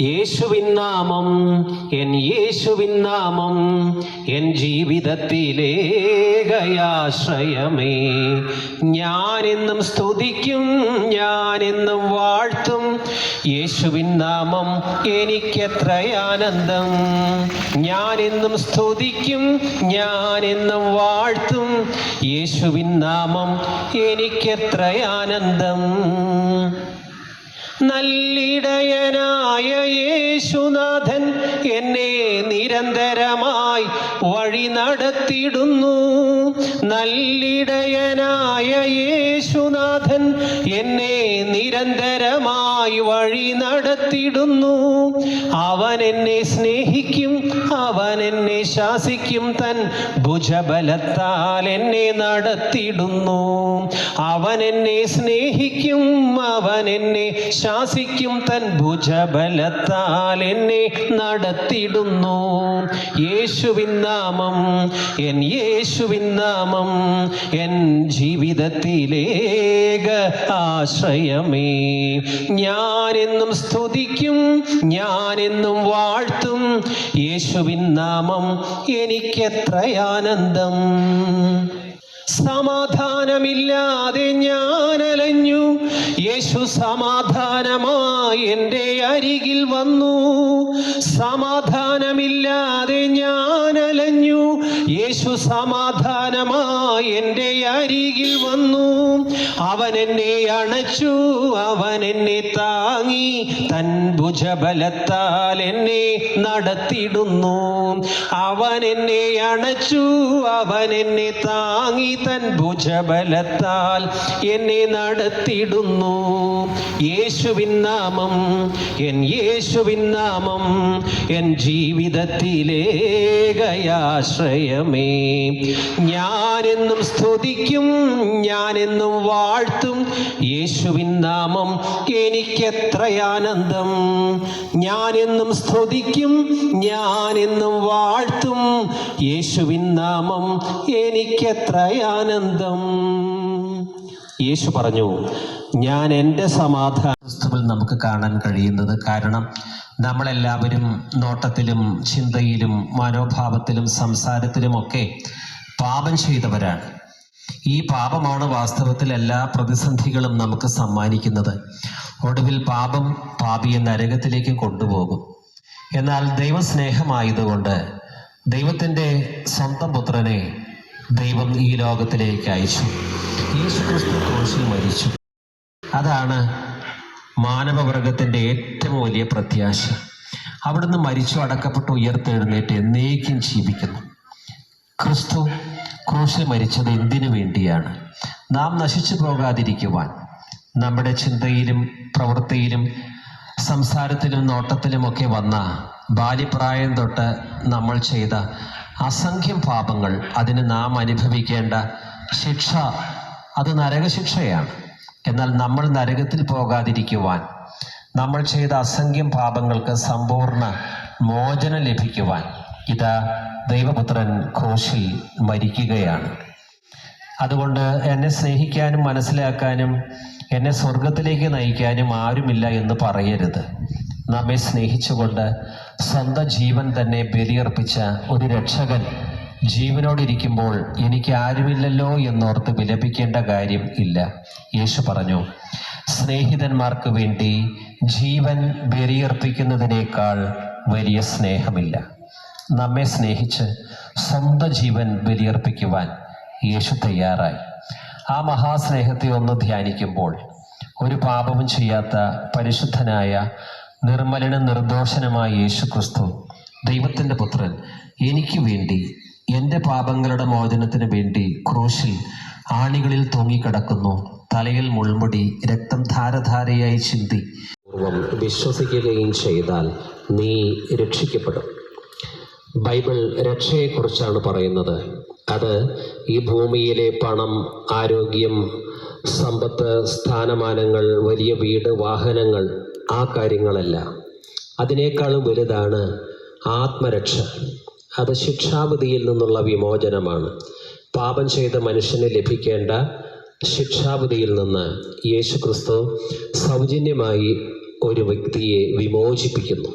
യേശുവിൻ നാമം എൻ യേശുവിൻ നാമം എൻ ജീവിതത്തിലേകയാശ്രയമേ ഞാനെന്നും സ്തുതിക്കും ഞാനെന്നും വാഴ്ത്തും. യേശുവിൻ നാമം എനിക്കെത്ര ആനന്ദം ഞാനെന്നും സ്തുതിക്കും ഞാനെന്നും വാഴ്ത്തും. യേശുവിൻ നാമം എനിക്കെത്ര ആനന്ദം നല്ലിടയനായ യേശുനാഥൻ എന്നെ നിരന്തരമായി വഴി നടത്തിടുന്നു നല്ലിടയനായ യേശുനാഥൻ എന്നെ നിരന്തരമായി വഴി നടത്തിടുന്നു അവൻ എന്നെ സ്നേഹിക്കും അവൻ എന്നെ ശാസിക്കും തൻ ഭുജബലത്താൽ എന്നെ നടത്തിടുന്നു അവൻ എന്നെ സ്നേഹിക്കും അവൻ എന്നെ ശാസിക്കും തൻ ഭുജബലത്താൽ എന്നെ നടത്തിടുന്നു. യേശുവിൻ നാമം എൻ യേശുവിൻ നാമം എൻ ജീവിതത്തിലേക ആശ്രയമേ. ഞാനെന്നും സ്തുതിക്കും ഞാനെന്നും വാഴ്ത്തും യേശുവിൻ നാമം എനിക്കെത്ര ആനന്ദം സമാധാനമില്ലാതെ ഞാൻ അലഞ്ഞു യേശു സമാധാനമായി എന്റെ അരികിൽ വന്നു. സമാധാനമില്ലാതെ ഞാൻ അലഞ്ഞു യേശു സമാധാനമായി എന്റെ അരികിൽ വന്നു. അവൻ എന്നെ അണച്ചു അവൻ എന്നെ താങ്ങി തൻ ഭുജബലത്താൽ എന്നെ നടത്തിടുന്നു അവൻ എന്നെ അണച്ചു അവൻ എന്നെ താങ്ങി തൻ ഭുജബലത്താൽ എന്നെ നടത്തിടുന്നു യേശുവിൻ നാമം എൻ യേശുവിൻ നാമം എൻ ജീവിതത്തിലേകയാശ്രയമേ ഞാനെന്നും സ്തുതിക്കും ഞാനെന്നും വാഴ്ത്തും. യേശുവിൻ നാമം എനിക്കെത്രയാനന്ദം ഞാനെന്നും സ്തുതിക്കും ഞാനെന്നും വാഴ്ത്തും. യേശുവിൻ നാമം എനിക്കെത്രയാനന്ദം യേശു പറഞ്ഞു ഞാൻ എന്റെ സമാധാന ക്രിസ്തുവിൽ നമുക്ക് കാണാൻ കഴിയുന്നത് കാരണം നമ്മളെല്ലാവരും നോട്ടത്തിലും ചിന്തയിലും മനോഭാവത്തിലും സംസാരത്തിലുമൊക്കെ പാപം ചെയ്തവരാണ്. ഈ പാപമാണ് വാസ്തവത്തിൽ എല്ലാ പ്രതിസന്ധികളും നമുക്ക് സമ്മാനിക്കുന്നത്. ഒടുവിൽ പാപം പാപിയെ നരകത്തിലേക്ക് കൊണ്ടുപോകും. എന്നാൽ ദൈവസ്നേഹമായതുകൊണ്ട് ദൈവത്തിന്റെ സ്വന്തം പുത്രനെ ദൈവം ഈ ലോകത്തിലേക്ക് അയച്ചു. യേശു ക്രിസ്തു ക്രൂശിൽ മരിച്ചു. അതാണ് മാനവവർഗത്തിന്റെ ഏറ്റവും വലിയ പ്രത്യാശ. അവിടുന്ന് മരിച്ചു അടക്കപ്പെട്ട് ഉയർത്തെഴുന്നേറ്റ് എന്നേക്കും ജീവിക്കുന്നു. ക്രിസ്തു ക്രൂശിൽ മരിച്ചത് എന്തിനു വേണ്ടിയാണ്? നാം നശിച്ചു പോകാതിരിക്കുവാൻ നമ്മുടെ ചിന്തയിലും പ്രവൃത്തിയിലും സംസാരത്തിലും നോട്ടത്തിലുമൊക്കെ വന്ന ബാല്യപ്രായം തൊട്ട് നമ്മൾ ചെയ്ത അസംഖ്യം പാപങ്ങൾ അതിന് നാം അനുഭവിക്കേണ്ട ശിക്ഷ അത് നരകശിക്ഷയാണ്. എന്നാൽ നമ്മൾ നരകത്തിൽ പോകാതിരിക്കുവാൻ നമ്മൾ ചെയ്ത അസംഖ്യം പാപങ്ങൾക്ക് സമ്പൂർണ മോചനം ലഭിക്കുവാൻ ഇതാ ദൈവപുത്രൻ ക്രൂശിൽ മരിക്കുകയാണ്. അതുകൊണ്ട് എന്നെ സ്നേഹിക്കാനും മനസ്സിലാക്കാനും എന്നെ സ്വർഗത്തിലേക്ക് നയിക്കാനും ആരുമില്ല എന്ന് പറയരുത്. നമ്മെ സ്നേഹിച്ചുകൊണ്ട് സ്വന്തം ജീവൻ തന്നെ ബലിയർപ്പിച്ച ഒരു രക്ഷകൻ ജീവനോടിരിക്കുമ്പോൾ എനിക്ക് ആരുമില്ലല്ലോ എന്നോർത്ത് വിലപിക്കേണ്ട കാര്യം ഇല്ല. യേശു പറഞ്ഞു സ്നേഹിതന്മാർക്ക് വേണ്ടി ജീവൻ ബലിയർപ്പിക്കുന്നതിനേക്കാൾ വലിയ സ്നേഹമില്ല. നമ്മെ സ്നേഹിച്ച് സ്വന്തം ജീവൻ ബലിയർപ്പിക്കുവാൻ യേശു തയ്യാറായി. ആ മഹാസ്നേഹത്തെ ഒന്ന് ധ്യാനിക്കുമ്പോൾ ഒരു പാപവും ചെയ്യാത്ത പരിശുദ്ധനായ നിർമ്മലനും നിർദോഷനുമായ യേശു ക്രിസ്തു ദൈവത്തിന്റെ പുത്രൻ എനിക്ക് വേണ്ടി എന്റെ പാപങ്ങളുടെ മോചനത്തിന് വേണ്ടി ക്രൂശിൽ ആണികളിൽ തൂങ്ങിക്കിടക്കുന്നു തലയിൽ മുൾമുടി രക്തം ധാരധാരയായി ചിന്തി. വിശ്വസിക്കുകയും ചെയ്താൽ നീ രക്ഷിക്കപ്പെടും. ബൈബിൾ രക്ഷയെക്കുറിച്ചാണ് പറയുന്നത്. അത് ഈ ഭൂമിയിലെ പണം ആരോഗ്യം സമ്പത്ത് സ്ഥാനമാനങ്ങൾ വലിയ വീട് വാഹനങ്ങൾ ആ കാര്യങ്ങളല്ല. അതിനേക്കാളും വലുതാണ് ആത്മരക്ഷ. അത് ശിക്ഷാവിധിയിൽ നിന്നുള്ള വിമോചനമാണ്. പാപം ചെയ്ത മനുഷ്യന് ലഭിക്കേണ്ട ശിക്ഷാവിധിയിൽ നിന്ന് യേശു ക്രിസ്തു സൗജന്യമായി ഒരു വ്യക്തിയെ വിമോചിപ്പിക്കുന്നു.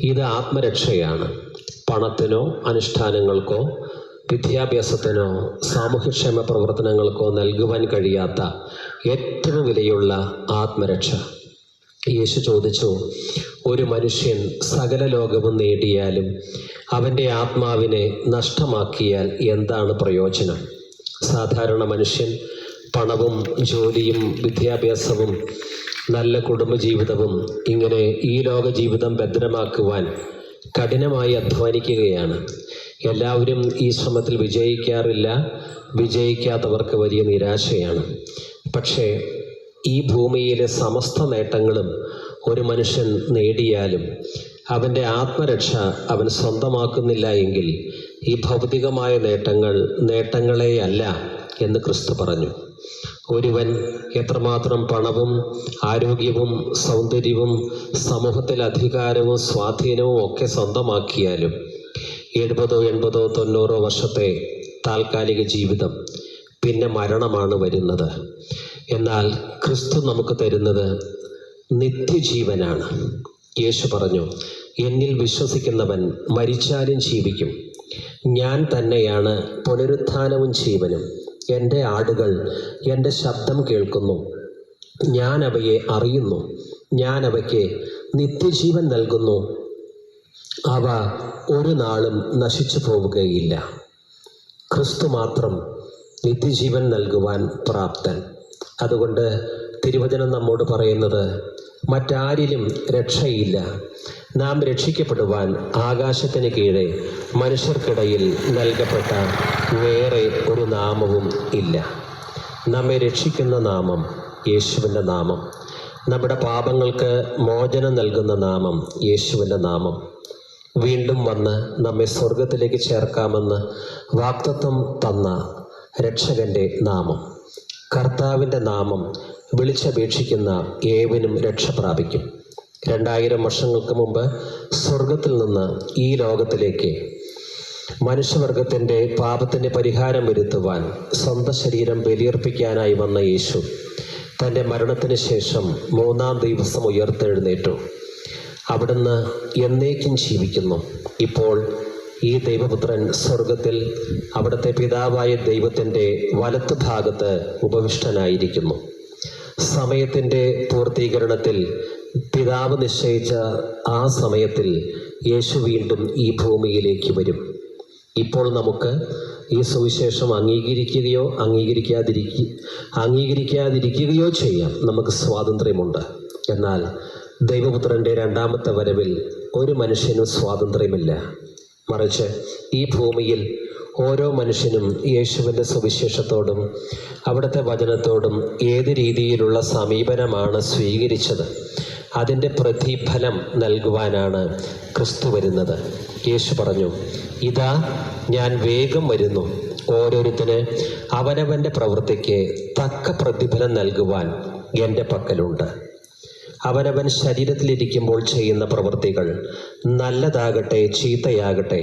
ഇത് ആത്മരക്ഷയാണ്. പണത്തിനോ അനുഷ്ഠാനങ്ങൾക്കോ വിദ്യാഭ്യാസത്തിനോ സാമൂഹ്യക്ഷേമ പ്രവർത്തനങ്ങൾക്കോ നൽകുവാൻ കഴിയാത്ത ഏറ്റവും വിലയുള്ള ആത്മരക്ഷ. യേശു ചോദിച്ചു ഒരു മനുഷ്യൻ സകല ലോകവും നേടിയാലും അവന്റെ ആത്മാവിനെ നഷ്ടമാക്കിയാൽ എന്താണ് പ്രയോജനം? സാധാരണ മനുഷ്യൻ പണവും ജോലിയും വിദ്യാഭ്യാസവും നല്ല കുടുംബജീവിതവും ഇങ്ങനെ ഈ ലോക ജീവിതം ഭദ്രമാക്കുവാൻ കഠിനമായി അധ്വാനിക്കുകയാണ്. എല്ലാവരും ഈ ശ്രമത്തിൽ വിജയിക്കാറില്ല. വിജയിക്കാത്തവർക്ക് വലിയ നിരാശയാണ്. പക്ഷേ ഈ ഭൂമിയിലെ സമസ്ത നേട്ടങ്ങളും ഒരു മനുഷ്യൻ നേടിയാലും അവന്റെ ആത്മരക്ഷ അവൻ സ്വന്തമാക്കുന്നില്ല എങ്കിൽ ഈ ഭൗതികമായ നേട്ടങ്ങൾ നേട്ടങ്ങളെയല്ല എന്ന് ക്രിസ്തു പറഞ്ഞു. ഒരുവൻ എത്രമാത്രം പണവും ആരോഗ്യവും സൗന്ദര്യവും സമൂഹത്തിൽ അധികാരവും സ്വാധീനവും ഒക്കെ സ്വന്തമാക്കിയാലും എഴുപതോ എൺപതോ തൊണ്ണൂറോ വർഷത്തെ താൽക്കാലിക ജീവിതം പിന്നെ മരണമാണ് വരുന്നത്. എന്നാൽ ക്രിസ്തു നമുക്ക് തരുന്നത് നിത്യജീവനാണ്. യേശു പറഞ്ഞു എന്നിൽ വിശ്വസിക്കുന്നവൻ മരിച്ചാലും ജീവിക്കും. ഞാൻ തന്നെയാണ് പുനരുത്ഥാനവും ജീവനും. എന്റെ ആടുകൾ എന്റെ ശബ്ദം കേൾക്കുന്നു. ഞാൻ അവയെ അറിയുന്നു. ഞാൻ അവയ്ക്ക് നിത്യജീവൻ നൽകുന്നു. അവ ഒരു നാളും നശിച്ചു പോവുകയില്ല. ക്രിസ്തു മാത്രം നിത്യജീവൻ നൽകുവാൻ പ്രാപ്തൻ. അതുകൊണ്ട് തിരുവചനം നമ്മോട് പറയുന്നത് മറ്റാരിലും രക്ഷയില്ല. നാം രക്ഷിക്കപ്പെടുവാൻ ആകാശത്തിന് കീഴേ മനുഷ്യർക്കിടയിൽ നൽകപ്പെട്ട വേറെ ഒരു നാമവും ഇല്ല. നമ്മെ രക്ഷിക്കുന്ന നാമം യേശുവിന്റെ നാമം. നമ്മുടെ പാപങ്ങൾക്ക് മോചനം നൽകുന്ന നാമം യേശുവിന്റെ നാമം. വീണ്ടും വന്ന് നമ്മെ സ്വർഗത്തിലേക്ക് ചേർക്കാമെന്ന് വാക്തത്വം തന്ന രക്ഷകന്റെ നാമം. കർത്താവിന്റെ നാമം വിളിച്ചപേക്ഷിക്കുന്ന ഏവനും രക്ഷ പ്രാപിക്കും. രണ്ടായിരം വർഷങ്ങൾക്ക് മുമ്പ് സ്വർഗത്തിൽ നിന്ന് ഈ ലോകത്തിലേക്ക് മനുഷ്യവർഗത്തിന്റെ പാപത്തിന്റെ പരിഹാരം വരുത്തുവാൻ സ്വന്തം ശരീരം ബലിയർപ്പിക്കാനായി വന്ന യേശു തന്റെ മരണത്തിന് ശേഷം മൂന്നാം ദിവസം ഉയർത്തെഴുന്നേറ്റു. അവിടുന്ന് എന്നേക്കും ജീവിക്കുന്നു. ഇപ്പോൾ ഈ ദൈവപുത്രൻ സ്വർഗത്തിൽ അവിടുത്തെ പിതാവായ ദൈവത്തിന്റെ വലത്ത് ഭാഗത്ത് ഉപവിഷ്ടനായിരിക്കുന്നു. സമയത്തിന്റെ പൂർത്തീകരണത്തിൽ പിതാവ് നിശ്ചയിച്ച ആ സമയത്തിൽ യേശു വീണ്ടും ഈ ഭൂമിയിലേക്ക് വരും. ഇപ്പോൾ നമുക്ക് ഈ സുവിശേഷം അംഗീകരിക്കുകയോ അംഗീകരിക്കാതിരിക്ക അംഗീകരിക്കാതിരിക്കുകയോ ചെയ്യാം. നമുക്ക് സ്വാതന്ത്ര്യമുണ്ട്. എന്നാൽ ദൈവപുത്രന്റെ രണ്ടാമത്തെ വരവിൽ ഒരു മനുഷ്യനും സ്വാതന്ത്ര്യമില്ല. മറിച്ച് ഈ ഭൂമിയിൽ ഓരോ മനുഷ്യനും യേശുവിന്റെ സുവിശേഷത്തോടും അവിടുത്തെ വചനത്തോടും ഏത് രീതിയിലുള്ള സമീപനമാണ് സ്വീകരിച്ചത്? അതിന്റെ പ്രതിഫലം നൽകുവാനാണ് ക്രിസ്തു വരുന്നത്. യേശു പറഞ്ഞു ഇതാ ഞാൻ വേഗം വരുന്നു. ഓരോരുത്തന് അവനവന്റെ പ്രവൃത്തിക്ക് തക്ക പ്രതിഫലം നൽകുവാൻ എന്റെ പക്കലുണ്ട്. അവനവൻ ശരീരത്തിലിരിക്കുമ്പോൾ ചെയ്യുന്ന പ്രവൃത്തികൾ നല്ലതാകട്ടെ ചീത്തയാകട്ടെ.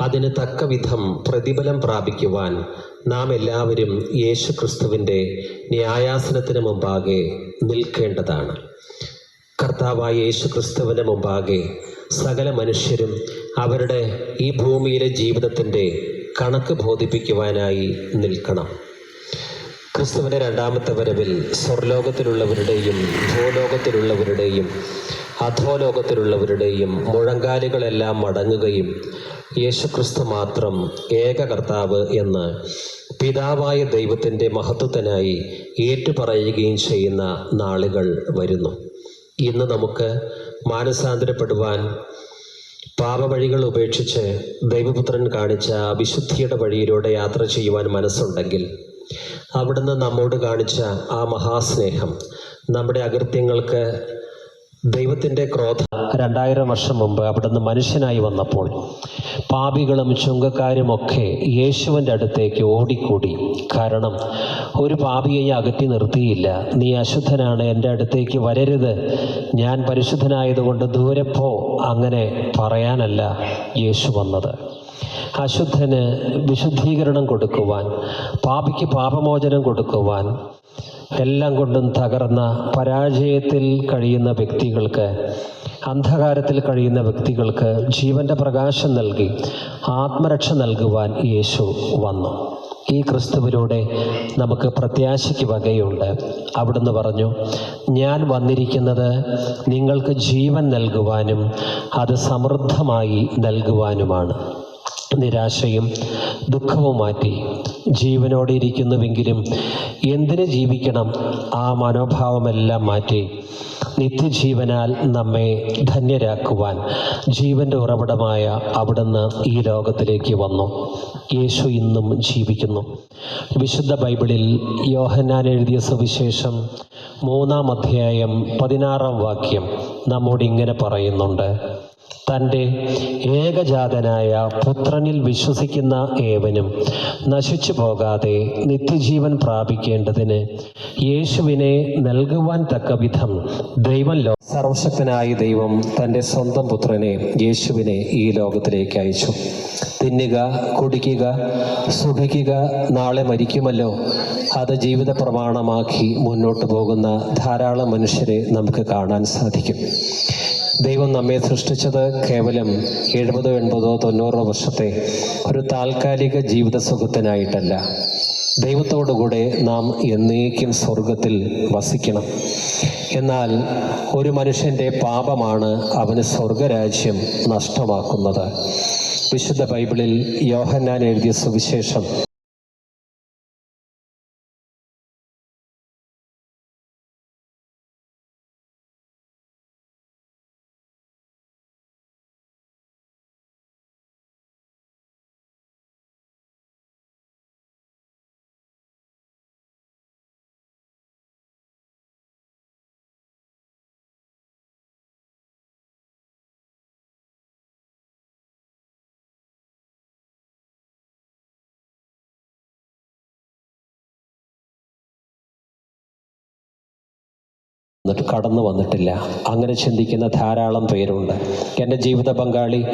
അതിന് തക്ക വിധം പ്രതിഫലം പ്രാപിക്കുവാൻ നാം എല്ലാവരും യേശു ക്രിസ്തുവിന്റെ ന്യായാസനത്തിന് മുമ്പാകെ നിൽക്കേണ്ടതാണ്. കർത്താവായ യേശു ക്രിസ്തുവിന് മുമ്പാകെ സകല മനുഷ്യരും അവരുടെ ഈ ഭൂമിയിലെ ജീവിതത്തിന്റെ കണക്ക് ബോധിപ്പിക്കുവാനായി നിൽക്കണം. ക്രിസ്തുവിന്റെ രണ്ടാമത്തെ വരവിൽ സ്വർലോകത്തിലുള്ളവരുടെയും ഭൂലോകത്തിലുള്ളവരുടെയും അധോലോകത്തിലുള്ളവരുടെയും മുഴങ്കാലുകളെല്ലാം മടങ്ങുകയും യേശുക്രിസ്തു മാത്രം ഏക കർത്താവ് എന്ന് പിതാവായ ദൈവത്തിന്റെ മഹത്വത്തിനായി ഏറ്റുപറയുകയും ചെയ്യുന്ന നാളുകൾ വരുന്നു. ഇന്ന് നമുക്ക് മാനസാന്തരപ്പെടുവാൻ പാപവഴികൾ ഉപേക്ഷിച്ച് ദൈവപുത്രൻ കാണിച്ച വിശുദ്ധിയുടെ വഴിയിലൂടെ യാത്ര ചെയ്യുവാൻ മനസ്സുണ്ടെങ്കിൽ അവിടുന്ന് നമ്മോട് കാണിച്ച ആ മഹാസ്നേഹം നമ്മുടെ അകൃത്യങ്ങൾക്ക് ദൈവത്തിന്റെ ക്രോധ. രണ്ടായിരം വർഷം മുമ്പ് അവിടുന്ന് മനുഷ്യനായി വന്നപ്പോൾ പാപികളും ചുങ്കക്കാരുമൊക്കെ യേശുവിന്റെ അടുത്തേക്ക് ഓടിക്കൂടി. കാരണം ഒരു പാപിയെ അകറ്റി നിർത്തിയില്ല. നീ അശുദ്ധനാണ് എന്റെ അടുത്തേക്ക് വരരുത്. ഞാൻ പരിശുദ്ധനായതുകൊണ്ട് ദൂരെ പോ. അങ്ങനെ പറയാനല്ല യേശു വന്നത്. അശുദ്ധന് വിശുദ്ധീകരണം കൊടുക്കുവാൻ പാപിക്ക് പാപമോചനം കൊടുക്കുവാൻ എല്ലാം കൊണ്ടും തകർന്ന പരാജയത്തിൽ കഴിയുന്ന വ്യക്തികൾക്ക് അന്ധകാരത്തിൽ കഴിയുന്ന വ്യക്തികൾക്ക് ജീവന്റെ പ്രകാശം നൽകി ആത്മരക്ഷ നൽകുവാൻ യേശു വന്നു. ഈ ക്രിസ്തുവിലൂടെ നമുക്ക് പ്രത്യാശയ്ക്ക് വകയുണ്ട്. അവിടുന്ന് പറഞ്ഞു ഞാൻ വന്നിരിക്കുന്നത് നിങ്ങൾക്ക് ജീവൻ നൽകുവാനും അത് സമൃദ്ധമായി നൽകുവാനുമാണ്. നിരാശയും ദുഃഖവും മാറ്റി. ജീവനോടെ ഇരിക്കുന്നുവെങ്കിലും എന്തിന് ജീവിക്കണം? ആ മനോഭാവമെല്ലാം മാറ്റി. നിത്യജീവനാൽ നമ്മെ ധന്യരാക്കുവാൻ ജീവന്റെ ഉറവിടമായ അവിടുന്ന് ഈ ലോകത്തിലേക്ക് വന്നു. യേശു ഇന്നും ജീവിക്കുന്നു. വിശുദ്ധ ബൈബിളിൽ യോഹന്നാൻ എഴുതിയ സുവിശേഷം മൂന്നാം അധ്യായം പതിനാറാം വാക്യം നമ്മോട് ഇങ്ങനെ പറയുന്നുണ്ട്. തന്റെ ഏകജാതനായ പുത്രനിൽ വിശ്വസിക്കുന്ന ഏവനും നശിച്ചു പോകാതെ നിത്യജീവൻ പ്രാപിക്കേണ്ടതിന് യേശുവിനെ നൽകുവാൻ തക്ക വിധം ദൈവം ലോ സർവശക്തനായ ദൈവം തന്റെ സ്വന്തം പുത്രനെ യേശുവിനെ ഈ ലോകത്തിലേക്ക് അയച്ചു. തിന്നുക കുടിക്കുക സുഖിക്കുക നാളെ മരിക്കുമല്ലോ. അത് ജീവിത പ്രമാണമാക്കി മുന്നോട്ട് പോകുന്ന ധാരാളം മനുഷ്യരെ നമുക്ക് കാണാൻ സാധിക്കും. ദൈവം നമ്മെ സൃഷ്ടിച്ചത് കേവലം എഴുപതോ എൺപതോ തൊണ്ണൂറോ വർഷത്തെ ഒരു താൽക്കാലിക ജീവിത സുഖത്തിനായിട്ടല്ല ദൈവത്തോടുകൂടെ നാം എന്നേക്കും സ്വർഗത്തിൽ വസിക്കണം. എന്നാൽ ഒരു മനുഷ്യന്റെ പാപമാണ് അവന് സ്വർഗരാജ്യം നഷ്ടമാക്കുന്നത്. വിശുദ്ധ ബൈബിളിൽ യോഹന്നാൻ എഴുതിയ സുവിശേഷം എന്നിട്ട് കടന്നു വന്നിട്ടില്ല. അങ്ങനെ ചിന്തിക്കുന്ന ധാരാളം പേരുണ്ട്. എന്റെ ജീവിത പങ്കാളി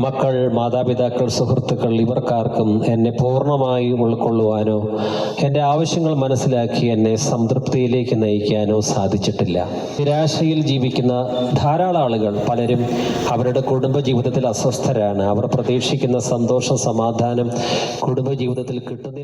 മക്കൾ മാതാപിതാക്കൾ സുഹൃത്തുക്കൾ ഇവർക്കാർക്കും എന്നെ പൂർണമായി ഉൾക്കൊള്ളുവാനോ എന്റെ ആവശ്യങ്ങൾ മനസ്സിലാക്കി എന്നെ സംതൃപ്തിയിലേക്ക് നയിക്കാനോ സാധിച്ചിട്ടില്ല. നിരാശയിൽ ജീവിക്കുന്ന ധാരാളം ആളുകൾ പലരും അവരുടെ കുടുംബ ജീവിതത്തിൽ അസ്വസ്ഥരാണ്. അവർ പ്രതീക്ഷിക്കുന്ന സന്തോഷം സമാധാനം കുടുംബ ജീവിതത്തിൽ കിട്ടുന്നില്ല.